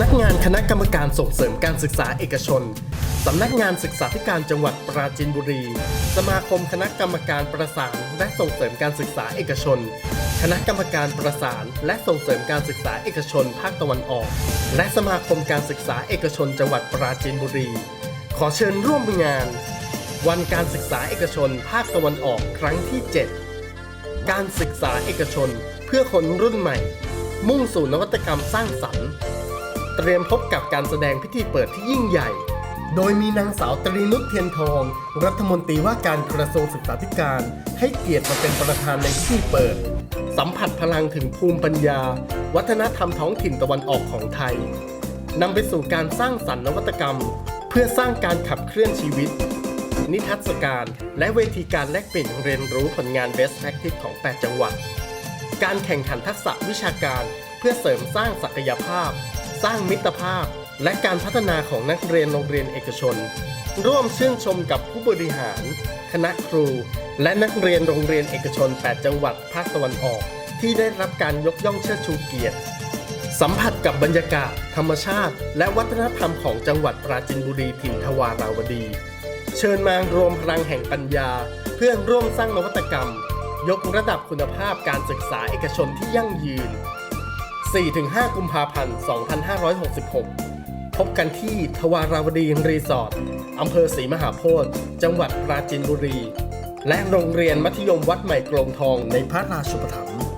ำนักงานคณะกรรมการส่งเสริมการศึกษาเอกชน สำนักงานศึกษาธิการจังหวัดปราจีนบุรี สมาคมคณะกรรมการประสานและส่งเสริมการศึกษาเอกชน คณะกรรมการประสานและส่งเสริมการศึกษาเอกชนภาคตะวันออก และสมาคมการศึกษาเอกชนจังหวัดปราจีนบุรี ขอเชิญร่วมงาน วันการศึกษาเอกชน ภาคตะวันออกครั้งที่ 7 การศึกษาเอกชน เพื่อคนรุ่นใหม่ มุ่งสู่นวัตกรรมสร้างสรรค์ เตรียมพบกับการแสดงพิธีเปิดที่ยิ่งใหญ่ โดยมีนางสาวตรีนุชเทียนทอง รัฐมนตรีว่าการกระทรวงศึกษาธิการ ให้เกียรติมาเป็นประธานในพิธีเปิด สัมผัสพลังถึงภูมิปัญญา วัฒนธรรมท้องถิ่นตะวันออกของไทยนำไปสู่การสร้างสรรค์นวัตกรรม เพื่อสร้างการขับเคลื่อนชีวิต นิทรรศการ และเวทีการแลกเปลี่ยนเรียนรู้ผลงาน Best Practice ของ 8 จังหวัด การแข่งขันทักษะวิชาการ เพื่อเสริมสร้างศักยภาพ สร้างมิตรภาพ และการพัฒนาของนักเรียนโรงเรียนเอกชน ร่วมชื่นชมกับผู้บริหาร คณะครู และนักเรียนโรงเรียนเอกชน 8 จังหวัดภาคตะวันออก ที่ได้รับการยกย่องเชิดชูเกียรติ สัมผัสกับบรรยากาศ ธรรมชาติ และวัฒนธรรมของจังหวัดปราจีนบุรีถิ่นทวาราวดี เชิญมารวมพลังแห่งปัญญา เพื่อร่วมสร้างนวัตกรรม ยกระดับคุณภาพการศึกษาเอกชนที่ยั่งยืน 4-5 กุมภาพันธ์ 2566 พบกันที่ทวาราวดีรีสอร์ทอำเภอศรีมหาโพธิ์จังหวัดปราจีนบุรี และโรงเรียนมัธยมวัดใหม่กลงทองในพระราชุปถัมภ์